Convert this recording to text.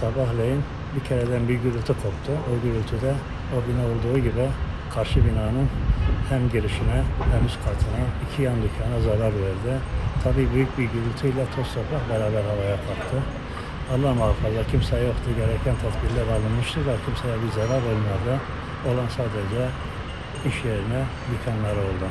Sabahleyin bir kereden bir gürültü koptu. O gürültüde o bina olduğu gibi karşı binanın hem girişine hem üst katına iki yan dükkana zarar verdi. Tabii büyük bir gürültüyle toz toprak beraber havaya kalktı. Allah muhafaza kimse yoktu. Gereken tedbirler alınmıştı ve kimseye bir zarar olmadı. Olan sadece iş yerine dükkanları oldu.